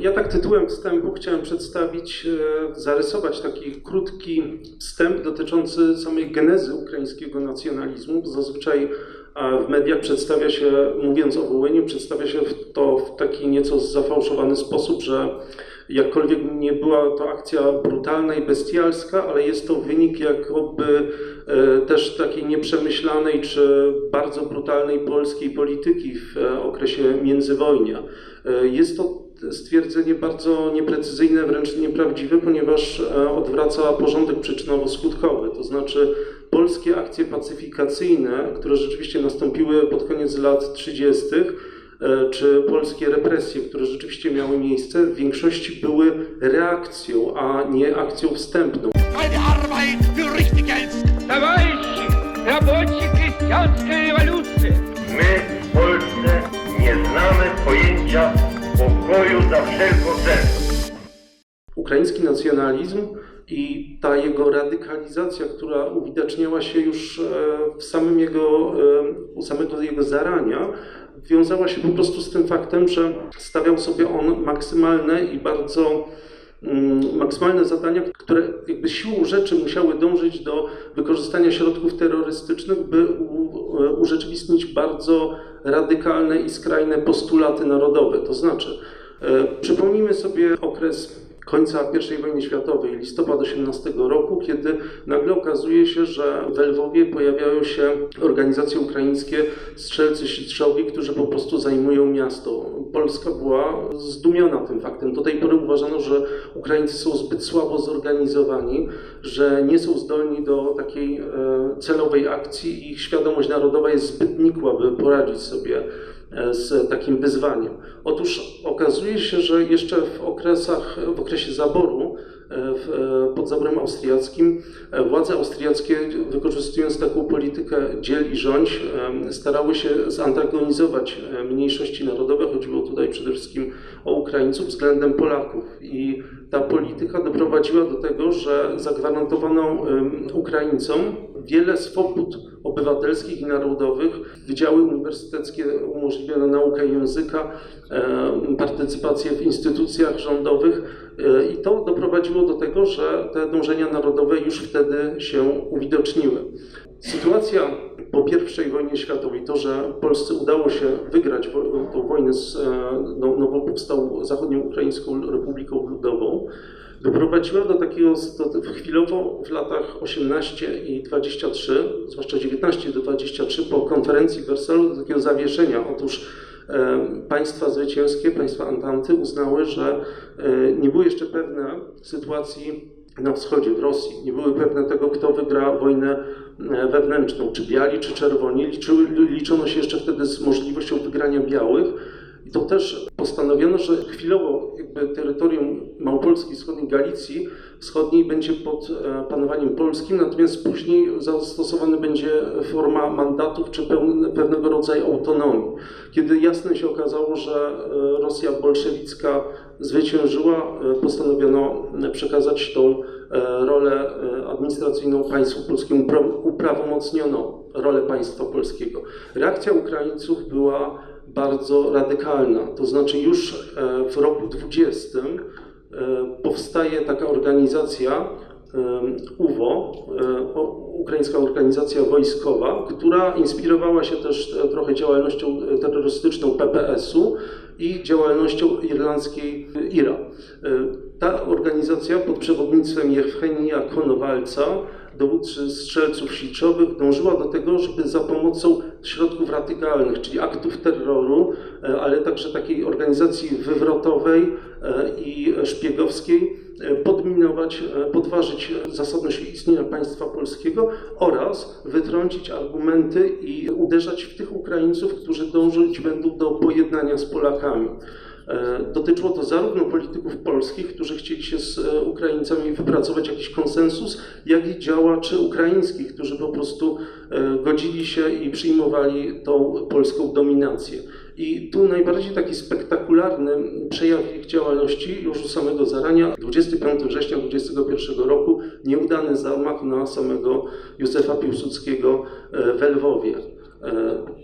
Ja tak tytułem wstępu chciałem przedstawić, e, zarysować taki krótki wstęp dotyczący samej genezy ukraińskiego nacjonalizmu. Zazwyczaj e, w mediach przedstawia się, mówiąc o Wołyniu, przedstawia się to w taki nieco zafałszowany sposób, że jakkolwiek nie była to akcja brutalna i bestialska, ale jest to wynik jakoby e, też takiej nieprzemyślanej czy bardzo brutalnej polskiej polityki w okresie międzywojnia. Jest to stwierdzenie bardzo nieprecyzyjne, wręcz nieprawdziwe, ponieważ e, odwraca porządek przyczynowo-skutkowy. To znaczy polskie akcje pacyfikacyjne, które rzeczywiście nastąpiły pod koniec lat 30., e, czy polskie represje, które rzeczywiście miały miejsce, w większości były reakcją, a nie akcją wstępną. Keine Arbeit für richtig Geld. Polsce, nie znamy pojęcia pokoju za wszelką cenę. Ukraiński nacjonalizm i ta jego radykalizacja, która uwidaczniała się już e, w samym jego, e, u samego jego zarania, wiązała się po prostu z tym faktem, że stawiał sobie on maksymalne i bardzo mm, maksymalne zadania, które jakby siłą rzeczy musiały dążyć do wykorzystania środków terrorystycznych, by e, urzeczywistnić bardzo radykalne i skrajne postulaty narodowe. To znaczy, przypomnijmy sobie okres końca I wojny światowej, listopad 18 roku, kiedy nagle okazuje się, że w Lwowie pojawiają się organizacje ukraińskie, strzelcy strzowi, którzy po prostu zajmują miasto. Polska była zdumiona tym faktem. Do tej pory uważano, że Ukraińcy są zbyt słabo zorganizowani, że nie są zdolni do takiej e, celowej akcji i ich świadomość narodowa jest zbyt nikła, by poradzić sobie e, z takim wyzwaniem. Otóż okazuje się, że jeszcze w okresach, w okresie zaboru, e, e, pod zaborem austriackim, e, władze austriackie, wykorzystując taką politykę dziel i rządź, e, starały się zantagonizować e, mniejszości narodowe. Chodziło tutaj przede wszystkim o Ukraińców względem Polaków. I ta polityka doprowadziła do tego, że zagwarantowano Ukraińcom wiele swobód obywatelskich i narodowych. Wydziały uniwersyteckie umożliwiono naukę języka, partycypację w instytucjach rządowych e, i to doprowadziło do tego, że te dążenia narodowe już wtedy się uwidoczniły. Sytuacja po I wojnie światowej, to, że Polsce udało się wygrać tą wojnę z e, no, nowo powstałą Zachodnioukraińską Republiką Ludową, doprowadziła do takiego, do, chwilowo w latach 18 i 23, zwłaszcza 19 do 23 po konferencji w Wersalu do takiego zawieszenia. Otóż e, państwa zwycięskie, państwa Antanty uznały, że e, nie były jeszcze pewne sytuacji na wschodzie, w Rosji. Nie były pewne tego, kto wygra wojnę e, wewnętrzną, czy biali, czy czerwoni. Liczyły, liczono się jeszcze wtedy z możliwością wygrania białych. I to też postanowiono, że chwilowo terytorium Małopolski, wschodniej Galicji wschodniej będzie pod e, panowaniem polskim, natomiast później zastosowana będzie forma mandatów czy pewnego rodzaju autonomii. Kiedy jasno się okazało, że e, Rosja bolszewicka zwyciężyła, e, postanowiono przekazać tą rolę administracyjną państwu polskiemu, Upra- uprawomocniono rolę państwa polskiego. Reakcja Ukraińców była bardzo radykalna, to znaczy już e, w roku 20 e, powstaje taka organizacja e, UWO, Ukraińska Organizacja Wojskowa, która inspirowała się też trochę działalnością terrorystyczną PPS-u i działalnością irlandzkiej IRA. Ta organizacja pod przewodnictwem Jewchenia Konowalca, dowódcy strzelców sieciowych, dążyła do tego, żeby za pomocą środków radykalnych, czyli aktów terroru, e, ale także takiej organizacji wywrotowej e, i szpiegowskiej, e, podminować, podważyć zasadność istnienia państwa polskiego oraz wytrącić argumenty i uderzać w tych Ukraińców, którzy dążyć będą do pojednania z Polakami. E, Dotyczyło to zarówno polityków polskich, którzy chcieli się z e, Ukraińcami wypracować jakiś konsensus, jak i działaczy ukraińskich, którzy po prostu e, godzili się i przyjmowali tą polską dominację. I tu najbardziej taki spektakularny przejaw ich działalności już u samego zarania, 25 września 2021 roku, nieudany zamach na samego Józefa Piłsudskiego w Lwowie.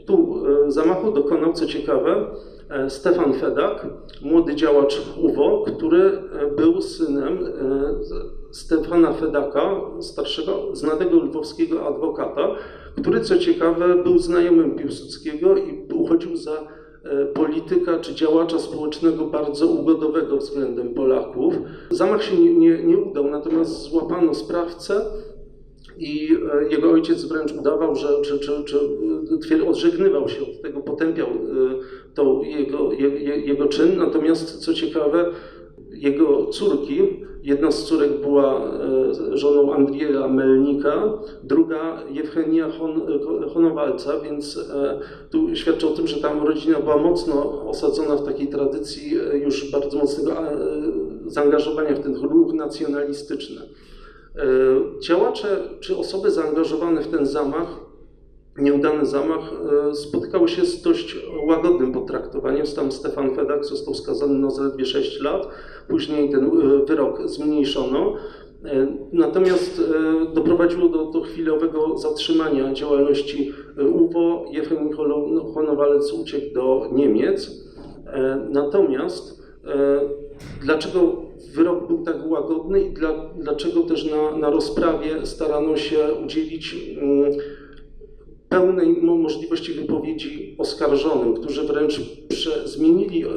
Tu zamachu dokonał, co ciekawe, Stefan Fedak, młody działacz UWO, który e, był synem e, Stefana Fedaka, starszego, znanego lwowskiego adwokata, który co ciekawe był znajomym Piłsudskiego i uchodził za e, polityka czy działacza społecznego bardzo ugodowego względem Polaków. Zamach się nie, nie, nie udał, natomiast złapano sprawcę i e, jego ojciec wręcz udawał, że czy, czy, czy odżegnywał się od tego, potępiał e, tą jego, je, je- jego czyn. Natomiast co ciekawe, jego córki, jedna z córek była e, żoną Andrieja Melnika, druga Jewgenia Hon, Honowalca, więc tu świadczy o tym, że tam rodzina była mocno osadzona w takiej tradycji już bardzo mocnego zaangażowania w ten ruch nacjonalistyczny. E, Działacze czy osoby zaangażowane w ten zamach, nieudany zamach, e, spotykały się z dość łagodnym potraktowaniem. Tam Stefan Fedak został skazany na zaledwie 6 lat, później ten e, wyrok zmniejszono. Natomiast doprowadziło do, do chwilowego zatrzymania działalności UWO. Jefrem Honowalec uciekł do Niemiec. Natomiast dlaczego wyrok był tak łagodny i dla, dlaczego też na, na rozprawie starano się udzielić mm, pełnej mo- możliwości wypowiedzi oskarżonym, którzy wręcz zmienili e,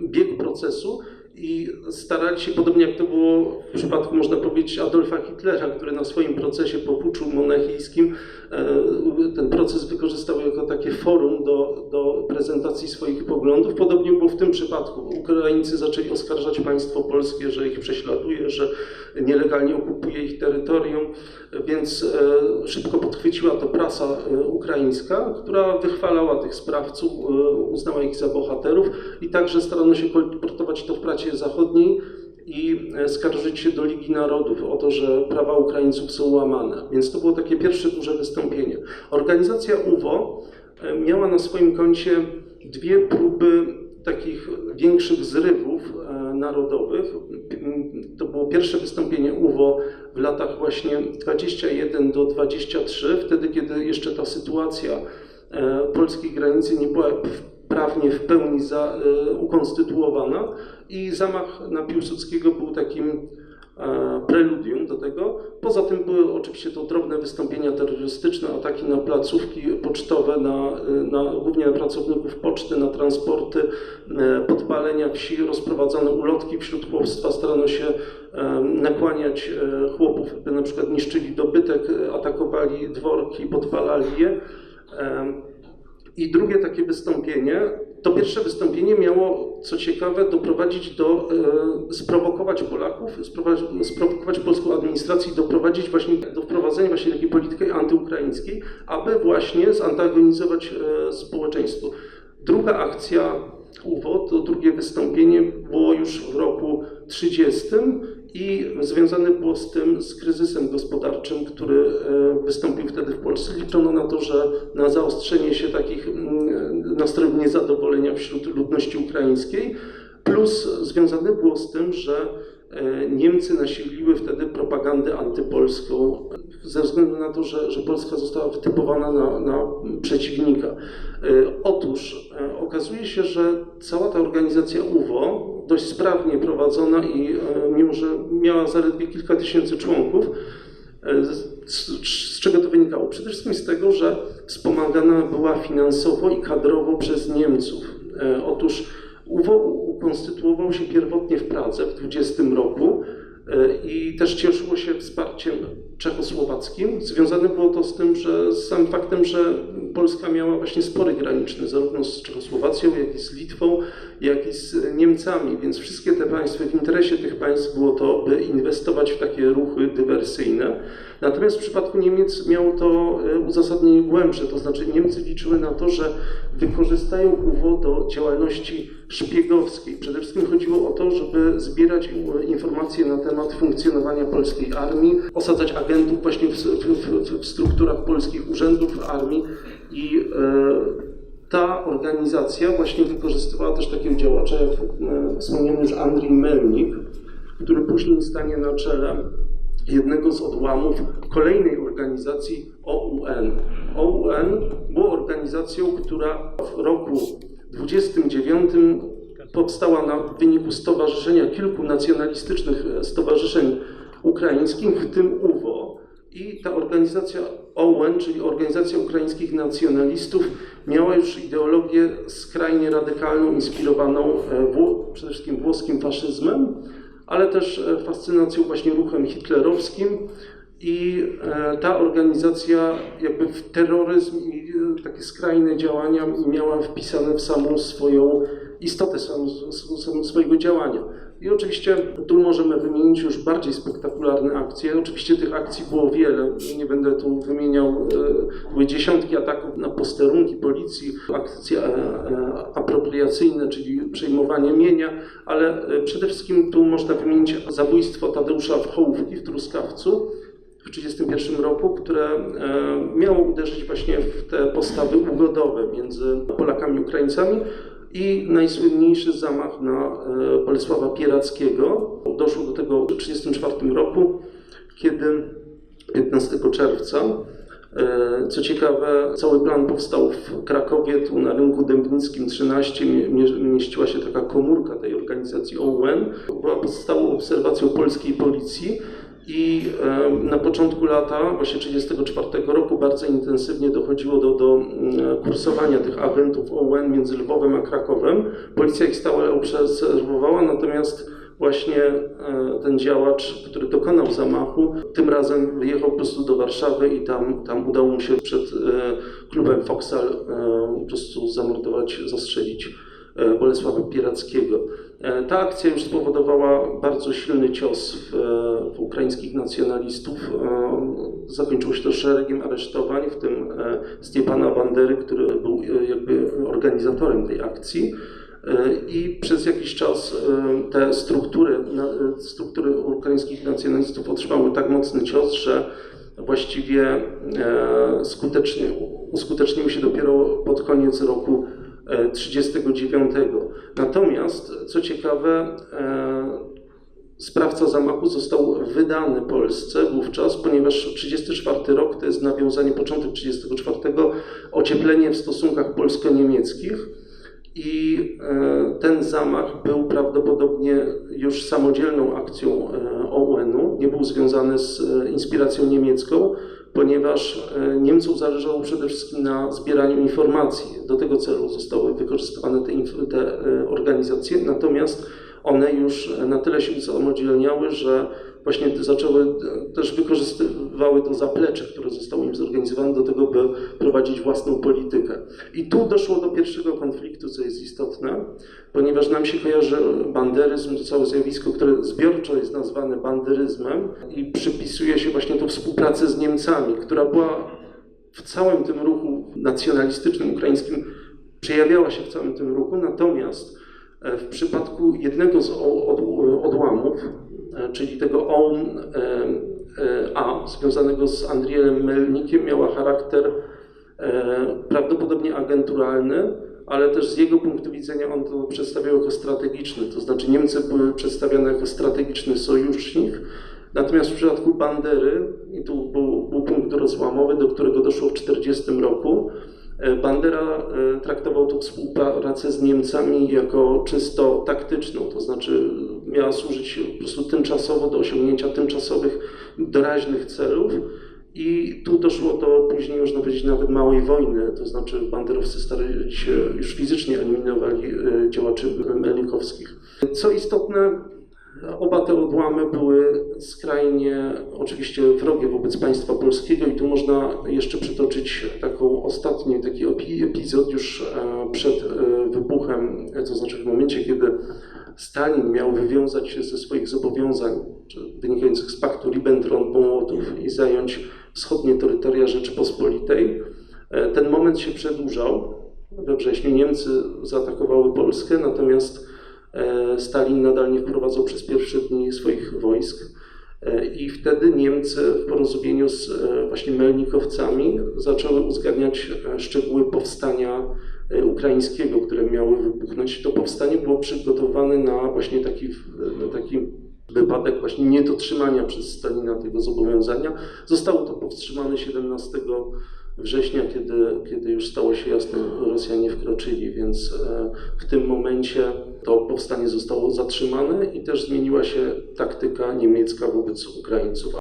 bieg procesu i starali się, podobnie jak to było w przypadku, można powiedzieć, Adolfa Hitlera, który na swoim procesie po puczu monachijskim e, ten proces wykorzystał jako takie forum do, do prezentacji swoich poglądów. Podobnie było w tym przypadku. Ukraińcy zaczęli oskarżać państwo polskie, że ich prześladuje, że nielegalnie okupuje ich terytorium, więc e, szybko podchwyciła to prasa e, ukraińska, która wychwalała tych sprawców, uznała ich za bohaterów i także starano się kolportować to w prasie zachodniej i e, skarżyć się do Ligi Narodów o to, że prawa Ukraińców są łamane. Więc to było takie pierwsze duże wystąpienie. Organizacja UWO e, miała na swoim koncie dwie próby takich większych zrywów e, narodowych. To było pierwsze wystąpienie UWO w latach właśnie 21 do 23, wtedy kiedy jeszcze ta sytuacja polskiej granicy nie była prawnie w pełni za, ukonstytuowana i zamach na Piłsudskiego był takim e, preludium do tego. Poza tym były oczywiście to drobne wystąpienia terrorystyczne, ataki na placówki pocztowe, na, e, na, głównie na pracowników poczty, na transporty, e, podpalenia wsi, rozprowadzano ulotki wśród chłopstwa, starano się nakłaniać chłopów, by na przykład niszczyli dobytek, atakowali dworki, podpalali je. I drugie takie wystąpienie, to pierwsze wystąpienie miało, co ciekawe, doprowadzić do, e, sprowokować Polaków, sprowokować polską administrację doprowadzić właśnie do wprowadzenia właśnie takiej polityki antyukraińskiej, aby właśnie zantagonizować e, społeczeństwo. Druga akcja UWO, to drugie wystąpienie było już w roku 30 i związane było z tym, z kryzysem gospodarczym, który e, wystąpił wtedy w Polsce. Liczono na to, że na zaostrzenie się takich mm, nastrojów niezadowolenia wśród ludności ukraińskiej, plus związane było z tym, że Niemcy nasiliły wtedy propagandę antypolską ze względu na to, że, że Polska została wytypowana na, na przeciwnika. E, Otóż e, okazuje się, że cała ta organizacja UWO, dość sprawnie prowadzona i e, mimo, że miała zaledwie kilka tysięcy członków, e, z, z, czego to wynikało? Przede wszystkim z tego, że wspomagana była finansowo i kadrowo przez Niemców. E, Otóż UWO ukonstytuował się pierwotnie w Pradze w 20 roku e, i też cieszyło się wsparciem czechosłowackim. Związane było to z tym, że z samym faktem, że Polska miała właśnie spory graniczne zarówno z Czechosłowacją, jak i z Litwą, jak i z Niemcami, więc wszystkie te państwa, w interesie tych państw było to, by inwestować w takie ruchy dywersyjne. Natomiast w przypadku Niemiec miało to e, uzasadnienie głębsze, to znaczy Niemcy liczyły na to, że wykorzystają UWO do działalności szpiegowskiej. Przede wszystkim chodziło o to, żeby zbierać informacje na temat funkcjonowania polskiej armii, osadzać agentów właśnie w, w, w, strukturach polskich urzędów armii i e, ta organizacja właśnie wykorzystywała też takiego działacza, jak e, wspomniany już Andrzej Melnik, który później stanie na czele jednego z odłamów kolejnej organizacji OUN. OUN było organizacją, która w roku 29 powstała na wyniku stowarzyszenia kilku nacjonalistycznych stowarzyszeń ukraińskich, w tym UWO. I ta organizacja OUN, czyli Organizacja Ukraińskich Nacjonalistów, miała już ideologię skrajnie radykalną, inspirowaną e, przede wszystkim włoskim faszyzmem, ale też e, fascynacją właśnie ruchem hitlerowskim. I e, ta organizacja jakby w terroryzm i takie skrajne działania miała wpisane w samą swoją istotę, sam, sam, swojego działania. I oczywiście tu możemy wymienić już bardziej spektakularne akcje. Oczywiście tych akcji było wiele. Nie będę tu wymieniał, e, były dziesiątki ataków na posterunki policji, akcje e, e, apropriacyjne, czyli przejmowanie mienia, ale przede wszystkim tu można wymienić zabójstwo Tadeusza Wchołówki w Truskawcu w 1931 roku, które miało uderzyć właśnie w te postawy ugodowe między Polakami i Ukraińcami i najsłynniejszy zamach na e, Bolesława Pierackiego. Doszło do tego w 1934 roku, kiedy 15 czerwca E, Co ciekawe, cały plan powstał w Krakowie, tu na rynku Dębnickim 13 mie- mie- mieściła się taka komórka tej organizacji OUN. Była pod stałą obserwacją polskiej policji i e, na początku lata, właśnie 1934 roku, bardzo intensywnie dochodziło do, do mm, kursowania tych agentów OUN między Lwowem a Krakowem. Policja ich stale obserwowała, natomiast właśnie e, ten działacz, który dokonał zamachu, tym razem wyjechał po prostu do Warszawy i tam, tam udało mu się przed e, klubem Foksal e, po prostu zamordować, zastrzelić Bolesława Pierackiego. E, Ta akcja już spowodowała bardzo silny cios w, e, w ukraińskich nacjonalistów. E, Zakończyło się to szeregiem aresztowań, w tym e, Stepana Bandery, który był e, jakby organizatorem tej akcji. E, I przez jakiś czas e, te struktury, e, struktury ukraińskich nacjonalistów otrzymały tak mocny cios, że właściwie e, skutecznie, uskuteczniły się dopiero pod koniec roku e, 39. Natomiast, co ciekawe, e, Sprawca zamachu został wydany Polsce wówczas, ponieważ 34 rok to jest nawiązanie, początek 34, ocieplenie w stosunkach polsko-niemieckich. I e, ten zamach był prawdopodobnie już samodzielną akcją e, OUN-u, nie był związany z inspiracją niemiecką, ponieważ e, Niemcom zależało przede wszystkim na zbieraniu informacji. Do tego celu zostały wykorzystywane te, te e, organizacje, natomiast one już na tyle się usamodzielniały, że właśnie zaczęły, też wykorzystywały to zaplecze, które zostało im zorganizowane do tego, by prowadzić własną politykę. I tu doszło do pierwszego konfliktu, co jest istotne, ponieważ nam się kojarzy banderyzm, to całe zjawisko, które zbiorczo jest nazwane banderyzmem i przypisuje się właśnie tu współpracę z Niemcami, która była w całym tym ruchu nacjonalistycznym ukraińskim, przejawiała się w całym tym ruchu, natomiast e, w przypadku jednego z odłamów, czyli tego OUN e, e, A, związanego z Andrielem Melnikiem, miała charakter e, prawdopodobnie agenturalny, ale też z jego punktu widzenia on to przedstawiał jako strategiczny, to znaczy Niemcy były przedstawiane jako strategiczny sojusznik, natomiast w przypadku Bandery, i tu był, był punkt rozłamowy, do którego doszło w 1940 roku, e, Bandera e, traktował tą współpracę z Niemcami jako czysto taktyczną, to znaczy miała służyć po prostu tymczasowo do osiągnięcia tymczasowych, doraźnych celów. I tu doszło do później, można powiedzieć, nawet małej wojny, to znaczy banderowcy starali się już fizycznie eliminowali e, działaczy melnikowskich. Co istotne, oba te odłamy były skrajnie oczywiście wrogie wobec państwa polskiego i tu można jeszcze przytoczyć taką ostatni taki epizod już e, przed e, wybuchem, to znaczy w momencie, kiedy Stalin miał wywiązać się ze swoich zobowiązań wynikających z paktu Ribbentrop-Mołotów i zająć wschodnie terytoria Rzeczypospolitej. E, Ten moment się przedłużał. We wrześniu Niemcy zaatakowały Polskę, natomiast e, Stalin nadal nie wprowadzał przez pierwsze dni swoich wojsk. E, I wtedy Niemcy w porozumieniu z e, właśnie Melnikowcami zaczęły uzgadniać e, szczegóły powstania ukraińskiego, które miały wybuchnąć. To powstanie było przygotowane na właśnie taki, na taki wypadek właśnie niedotrzymania przez Stalina tego zobowiązania. Zostało to powstrzymane 17 września, kiedy, kiedy już stało się jasne, Rosjanie wkroczyli, więc w tym momencie to powstanie zostało zatrzymane i też zmieniła się taktyka niemiecka wobec Ukraińców.